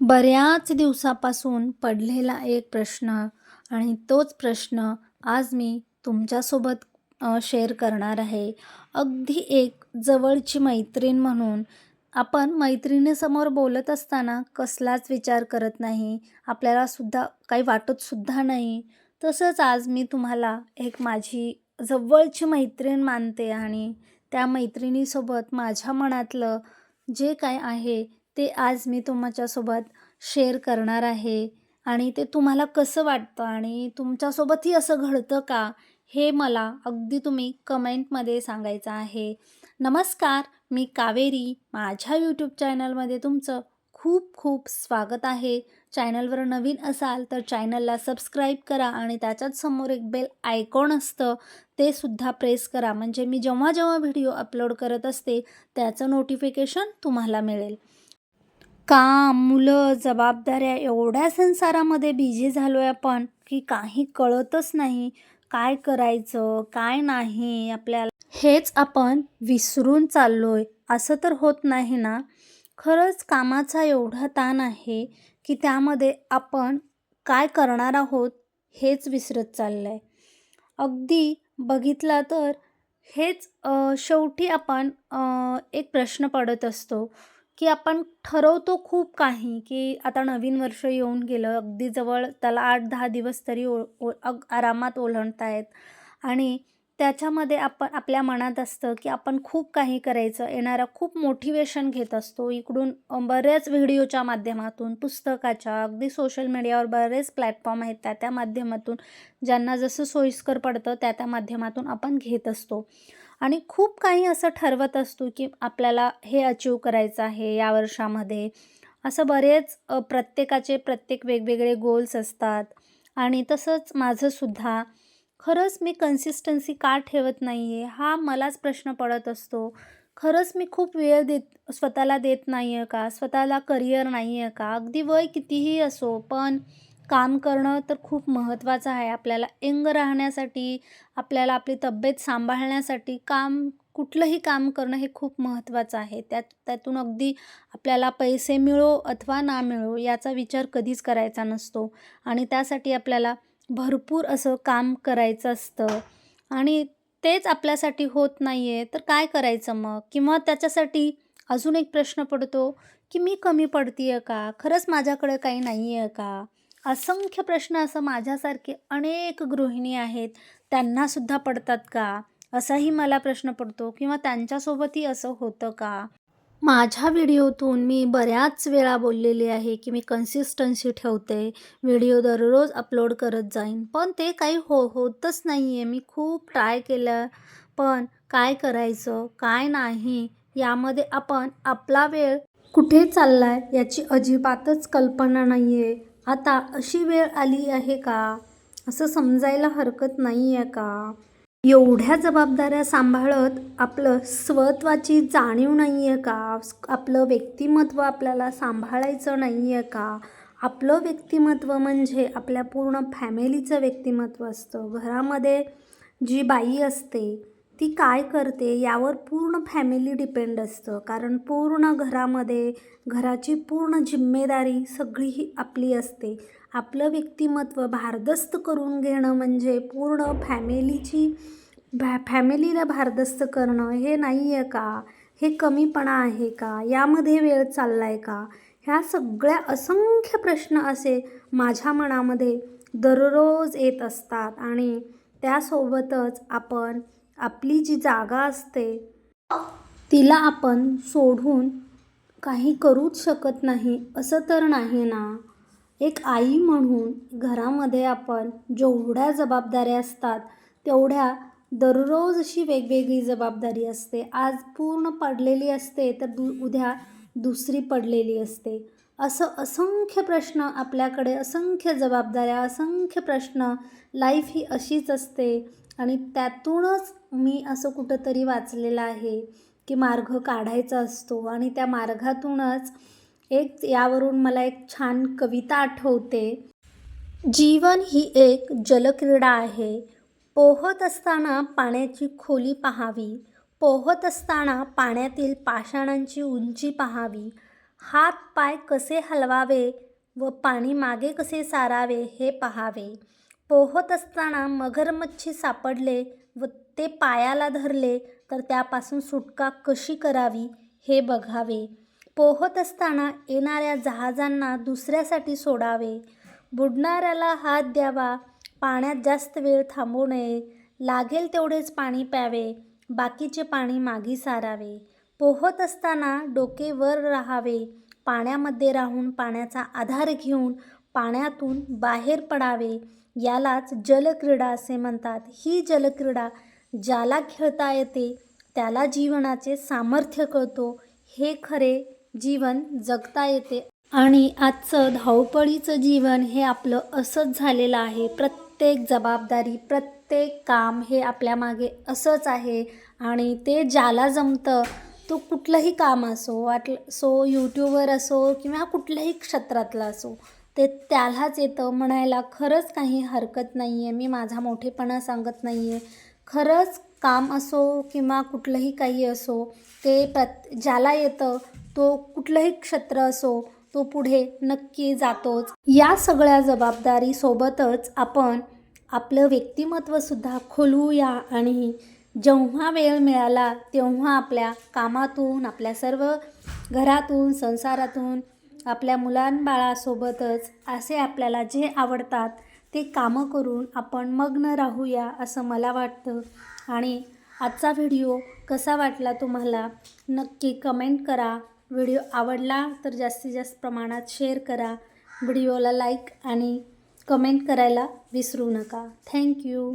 बऱ्याच दिवसापासून पडलेला एक प्रश्न आणि तोच प्रश्न आज मी तुमच्यासोबत शेअर करणार आहे. अगदी एक जवळची मैत्रीण म्हणून आपण मैत्रिणीसमोर बोलत असताना कसलाच विचार करत नाही. आपल्याला सुद्धा काही वाटतसुद्धा नाही. तसंच आज मी तुम्हाला एक माझी जवळची मैत्रीण मानते आणि त्या मैत्रिणीसोबत माझ्या मनातलं जे काय आहे ते आज मी तुमच्यासोबत शेअर करणार आहे. आणि ते तुम्हाला कसं वाटतं? आणि तुमच्यासोबतही असं घडतं का? हे मला अगदी तुम्ही कमेंटमध्ये सांगायचं आहे. नमस्कार मी कावेरी. माझ्या यूट्यूब चॅनलमध्ये तुमचं खूप खूप स्वागत आहे. चॅनलवर नवीन असाल तर चॅनलला सबस्क्राईब करा आणि त्याच्याच समोर एक बेल आयकॉन असतं ते सुद्धा प्रेस करा. म्हणजे मी जेव्हा जेव्हा व्हिडिओ अपलोड करत असते त्याचं नोटिफिकेशन तुम्हाला मिळेल. काम मुलं जबाबदाऱ्या एवढ्या संसारामध्ये बिझी झालो आहे आपण की काही कळतच नाही. काय करायचं काय नाही आपल्याला. हेच आपण विसरून चाललोय. असं तर होत नाही ना? खरंच कामाचा एवढा ताण आहे की त्यामध्ये आपण काय करणार आहोत हेच विसरत चाललं आहे अगदी बघितला तर हेच शेवटी आपण एक प्रश्न पडत असतो. की आपण ठरवतो खूप काही की आता नवीन वर्ष येऊन गेलं अगदी जवळ त्याला आठ दहा दिवस तरी ओ ओ अग आरामात ओलंडता आहेत आणि त्याच्यामध्ये आपण आपल्या मनात असतं की आपण खूप काही करायचं येणारा खूप मोटिवेशन घेत असतो. इकडून बऱ्याच व्हिडिओच्या माध्यमातून पुस्तकाच्या अगदी सोशल मीडियावर बरेच प्लॅटफॉर्म आहेत त्या त्या माध्यमातून ज्यांना जसं सोयीस्कर पडतं त्या त्या माध्यमातून आपण घेत असतो. आणि खूप काही असं ठरवत असतो की आपल्याला हे अचीव करायचं आहे या वर्षामध्ये. असं बरेच प्रत्येकाचे प्रत्येक वेगवेगळे गोल्स असतात. आणि तसंच माझंसुद्धा खरंच मी कन्सिस्टन्सी का ठेवत नाही आहे हा मलाच प्रश्न पडत असतो. खरंच मी खूप वेळ देत स्वतःला देत नाही आहे का? स्वतःला करिअर नाही आहे का? अगदी वय कितीही असो पण काम करणं तर खूप महत्त्वाचं आहे. आपल्याला यंग राहण्यासाठी आपल्याला आपली तब्येत सांभाळण्यासाठी काम कुठलंही काम करणं हे खूप महत्त्वाचं आहे. त्यात त्यातून अगदी आपल्याला पैसे मिळो अथवा ना मिळो याचा विचार कधीच करायचा नसतो. आणि त्यासाठी आपल्याला भरपूर असं काम करायचं असतं. आणि तेच आपल्यासाठी होत नाही आहे तर काय करायचं मग? किंवा त्याच्यासाठी अजून एक प्रश्न पडतो की मी कमी पडते आहे का? खरंच माझ्याकडे काही नाही आहे का? असंख्य प्रश्न असं माझ्यासारखे अनेक गृहिणी आहेत. त्यांनासुद्धा पडतात का? असाही मला प्रश्न पडतो किंवा त्यांच्यासोबतही असं होतं का? माझ्या व्हिडिओतून मी बऱ्याच वेळा बोललेली आहे की मी कन्सिस्टन्सी ठेवते. व्हिडिओ दररोज अपलोड करत जाईन. पण ते काही हो होतच नाही आहे मी खूप ट्राय केलं. पण काय करायचं? काय नाही? यामध्ये आपण आपला वेळ कुठे चालला आहे याची अजिबातच कल्पना नाही आहे आता अशी वेळ आली आहे का? असं समजायला हरकत नाही आहे का? एवढ्या जबाबदाऱ्या सांभाळत आपलं स्वत्वाची जाणीव नाही आहे का? आपलं व्यक्तिमत्व आपल्याला सांभाळायचं नाही आहे का? आपलं व्यक्तिमत्व म्हणजे आपल्या पूर्ण फॅमिलीचं व्यक्तिमत्व असतं. घरामध्ये जी बाई असते ती काय करते यावर पूर्ण फॅमिली डिपेंड असतं. कारण पूर्ण घरामध्ये घराची पूर्ण जिम्मेदारी सगळी ही आपली असते. आपलं व्यक्तिमत्व भारदस्त करून घेणं म्हणजे पूर्ण फॅमिलीची भॅ फॅमिलीला भारदस्त करणं हे नाही आहे का? हे कमीपणा आहे का? यामध्ये वेळ चालला आहे का? ह्या सगळ्या असंख्य प्रश्न असे माझ्या मनामध्ये दररोज येत असतात. आणि त्यासोबतच आपण आपली जी जागा असते तिला आपण सोडून काही करूच शकत नाही असं तर नाही ना? एक आई म्हणून घरामध्ये आपण जेवढ्या जबाबदाऱ्या असतात तेवढ्या दररोज अशी वेगवेगळी जबाबदारी असते. आज पूर्ण पडलेली असते तर दु उद्या दुसरी पडलेली असते. असं असंख्य प्रश्न आपल्याकडे असंख्य जबाबदाऱ्या असंख्य प्रश्न. लाईफ ही अशीच असते. आणि त्यातूनच मी असं कुठंतरी वाचलेलं आहे की मार्ग काढायचा असतो. आणि त्या मार्गातूनच एक यावरून मला एक छान कविता आठवते. जीवन ही एक जलक्रीडा आहे. पोहत असताना पाण्याची खोली पहावी. पोहत असताना पाण्यातील पाषाणांची उंची पहावी. हात पाय कसे हलवावे व पाणी मागे कसे सारावे हे पहावे. पोहत असताना मगरमच्छी सापडले व ते पायाला धरले तर त्यापासून सुटका कशी करावी हे बघावे. पोहत असताना येणाऱ्या जहाजांना दुसऱ्यासाठी सोडावे. बुडणाऱ्याला हात द्यावा. पाण्यात जास्त वेळ थांबू नये. लागेल तेवढेच पाणी प्यावे. बाकीचे पाणी मागी सारावे. पोहत असताना डोके वर राहावे. पाण्यामध्ये राहून पाण्याचा आधार घेऊन पाण्यातून बाहेर पडावे. यालाच जलक्रीडा असे म्हणतात. ही जलक्रीडा ज्याला खेळता येते त्याला जीवनाचे सामर्थ्य कळतो. हे खरे जीवन जगता येते. आणि आजचं धावपळीचं जीवन हे आपलं असंच झालेलं आहे. प्रत्येक जबाबदारी प्रत्येक काम हे आपल्यामागे असंच आहे. आणि ते ज्याला जमतं तो कुठलंही काम असो वाटलं सो यूट्यूबवर असो किंवा कुठल्याही क्षेत्रातला असो ते त्यालाच येतं म्हणायला खरंच काही हरकत नाही आहे मी माझा मोठेपणा सांगत नाही आहे खरंच काम असो किंवा कुठलंही काही असो ते प्रत ज्याला येतं तो कुठलंही क्षेत्र असो तो पुढे नक्की जातोच. या सगळ्या जबाबदारीसोबतच आपण आपलं व्यक्तिमत्वसुद्धा खोलवूया आणि जेव्हा वेळ मिळाला तेव्हा आपल्या कामातून आपल्या सर्व घरातून संसारातून आपल्या मुलांबाळासोबतच असे आपल्याला जे आवडतात ते कामं करून आपण मग्न राहूया असं मला वाटतं. आणि आजचा व्हिडिओ कसा वाटला तुम्हाला नक्की कमेंट करा. व्हिडिओ आवडला तर जास्तीत जास्त प्रमाणात शेअर करा. व्हिडिओला लाईक आणि कमेंट करायला विसरू नका. थँक्यू